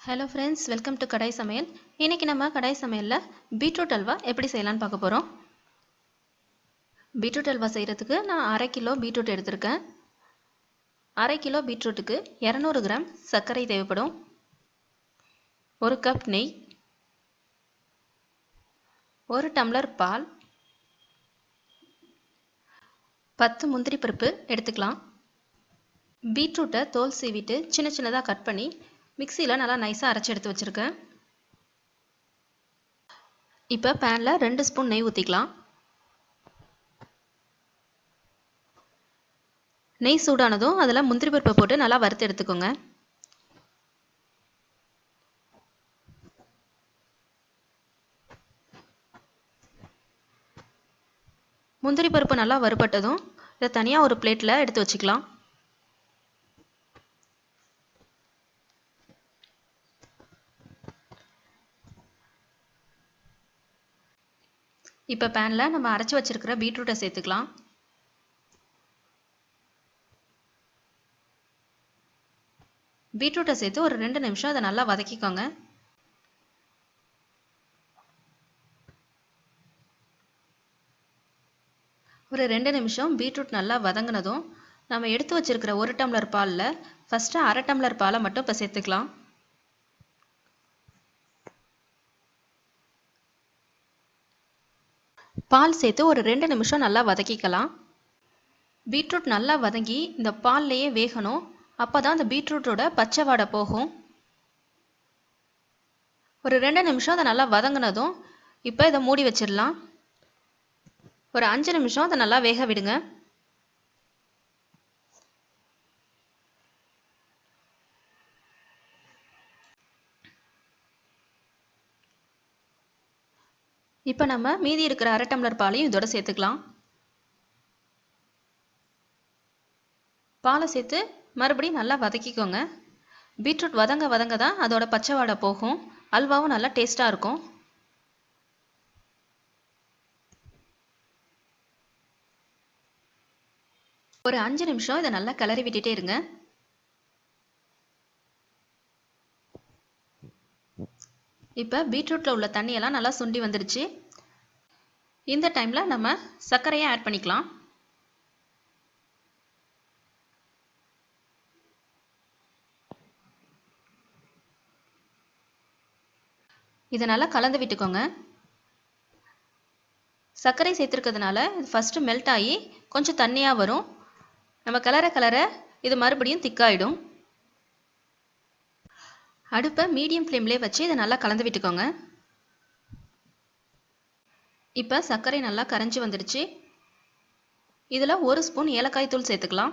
Hello friends welcome to kadai சமையல் இன்றைக்கி நம்ம கடாய் சமையலில் பீட்ரூட் அல்வா எப்படி செய்யலான்னு பார்க்க போகிறோம் பீட்ரூட் அல்வா செய்கிறதுக்கு நான் அரை கிலோ பீட்ரூட் எடுத்திருக்கேன். அரை கிலோ பீட்ரூட்டுக்கு இரநூறு கிராம் சர்க்கரை தேவைப்படும். ஒரு கப் நெய். ஒரு டம்ளர் பால். பத்து முந்திரி பருப்பு எடுத்துக்கலாம். பீட்ரூட்டை தோல் சீவிட்டு சின்ன சின்னதாக கட் பண்ணி மிக்சியில் நல்லா நைஸாக அரைச்சி எடுத்து வச்சுருக்கேன். இப்போ பேனில் ரெண்டு ஸ்பூன் நெய் ஊற்றிக்கலாம் நெய் சூடானதும் அதில் முந்திரி பருப்பை போட்டு நல்லா வறுத்து எடுத்துக்கோங்க. முந்திரி பருப்பு நல்லா வறுபட்டதும் இதை தனியாக ஒரு பிளேட்டில் எடுத்து வச்சுக்கலாம். இப்போ பேனில் நம்ம அரைச்சி வச்சுருக்கிற பீட்ரூட்டை சேர்த்துக்கலாம். பீட்ரூட்டை சேர்த்து ஒரு ரெண்டு நிமிஷம் அதை நல்லா வதக்கிக்கோங்க. ஒரு ரெண்டு நிமிஷம் பீட்ரூட் நல்லா வதங்கினதும் நம்ம எடுத்து வச்சிருக்கிற ஒரு டம்ளர் பாலில் ஃபஸ்ட்டு அரை டம்ளர் பாலை மட்டும் இப்போ சேர்த்துக்கலாம். பால் சேர்த்து ஒரு ரெண்டு நிமிஷம் நல்லா வதக்கிக்கலாம். பீட்ரூட் நல்லா வதங்கி இந்த பால்லையே வேகணும். அப்போ தான் அந்த பீட்ரூட்டோட பச்சை வாடை போகும். ஒரு ரெண்டு நிமிஷம் அதை நல்லா வதங்கினதும் இப்போ இதை மூடி வச்சிடலாம். ஒரு அஞ்சு நிமிஷம் அதை நல்லா வேக விடுங்க. இப்போ நம்ம மீதி இருக்கிற அரை டம்ளர் பாலையும் இதோட சேர்த்துக்கலாம். பாலை சேர்த்து மறுபடியும் நல்லா வதக்கிக்கோங்க. பீட்ரூட் வதங்க வதங்க தான் அதோட பச்சை வாடை போகும். அல்வாவும் நல்லா டேஸ்ட்டாக இருக்கும். ஒரு அஞ்சு நிமிஷம் இதை நல்லா கிளறி விட்டுட்டே இருங்க. இப்போ பீட்ரூட்டில் உள்ள தண்ணியெல்லாம் நல்லா சுண்டி வந்துடுச்சு இந்த டைமில் நம்ம சர்க்கரையை ஆட் பண்ணிக்கலாம். இதை நல்லா கலந்து விட்டுக்கோங்க. சர்க்கரை சேர்த்துருக்கிறதுனால இது ஃபஸ்ட்டு மெல்ட் ஆகி கொஞ்சம் தண்ணியாக வரும். நம்ம கலர கலர இது மறுபடியும் திக்காயிடும் அடுப்பை மீடியம் ஃப்ளேம்லேயே வச்சு இதை நல்லா கலந்து விட்டுக்கோங்க. இப்போ சர்க்கரை நல்லா கரைஞ்சி வந்துடுச்சு. இதில் ஒரு ஸ்பூன் ஏலக்காய் தூள் சேர்த்துக்கலாம்.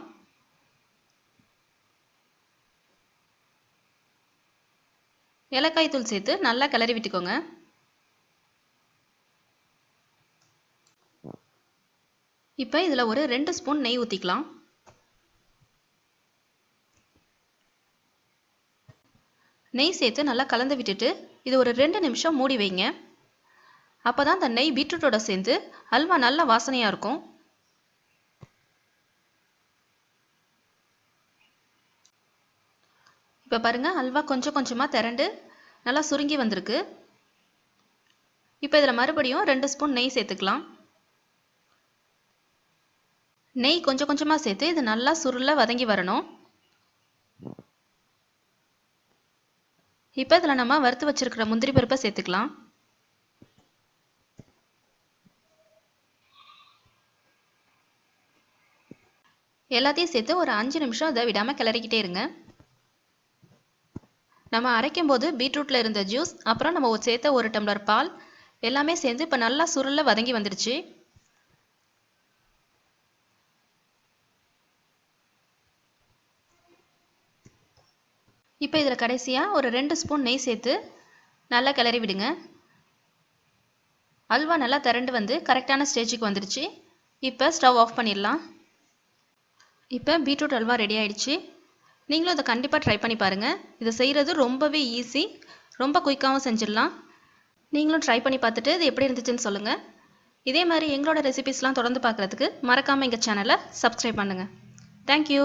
ஏலக்காய் தூள் சேர்த்து நல்லா கிளறி விட்டுக்கோங்க. இப்போ இதில் ஒரு ரெண்டு ஸ்பூன் நெய் ஊற்றிக்கலாம். நெய் சேர்த்து நல்லா கலந்து விட்டுட்டு இது ஒரு ரெண்டு நிமிஷம் மூடி வைங்க. அப்போ தான் அந்த நெய் பீட்ரூட்டோட சேர்ந்து அல்வா நல்ல வாசனையாக இருக்கும். இப்போ பாருங்கள் அல்வா கொஞ்சம் கொஞ்சமாக திரண்டு நல்லா சுருங்கி வந்திருக்கு. இப்போ இதில் மறுபடியும் ரெண்டு ஸ்பூன் நெய் சேர்த்துக்கலாம். நெய் கொஞ்சம் கொஞ்சமாக சேர்த்து இது நல்லா சுருள வதங்கி வரணும். இப்போ இதில் நம்ம வறுத்து வச்சிருக்கிற முந்திரி பருப்பை சேர்த்துக்கலாம். எல்லாத்தையும் சேர்த்து ஒரு அஞ்சு நிமிஷம் அதை விடாமல் கிளறிக்கிட்டே இருங்க. நம்ம அரைக்கும் போது பீட்ரூட்டில் இருந்த ஜூஸ் அப்புறம் நம்ம சேர்த்த ஒரு டம்ளர் பால் எல்லாமே சேர்ந்து இப்போ நல்லா சுருளில் வதங்கி வந்துடுச்சு இப்போ இதில் கடைசியாக ஒரு ரெண்டு ஸ்பூன் நெய் சேர்த்து நல்லா கிளறி விடுங்க. அல்வா நல்லா திரண்டு வந்து கரெக்டான ஸ்டேஜுக்கு வந்துடுச்சு. இப்போ ஸ்டவ் ஆஃப் பண்ணிடலாம். இப்போ பீட்ரூட் அல்வா ரெடி ஆயிடுச்சு. நீங்களும் இதை கண்டிப்பாக ட்ரை பண்ணி பாருங்கள் இதை செய்கிறது ரொம்பவே ஈஸி ரொம்ப குயிக்காகவும் செஞ்சிடலாம். நீங்களும் ட்ரை பண்ணி பார்த்துட்டு இது எப்படி இருந்துச்சுன்னு சொல்லுங்கள் இதே மாதிரி எங்களோட ரெசிபிஸ்லாம் தொடர்ந்து பார்க்குறதுக்கு மறக்காமல் எங்கள் சேனலை சப்ஸ்கிரைப் பண்ணுங்கள் தேங்க்யூ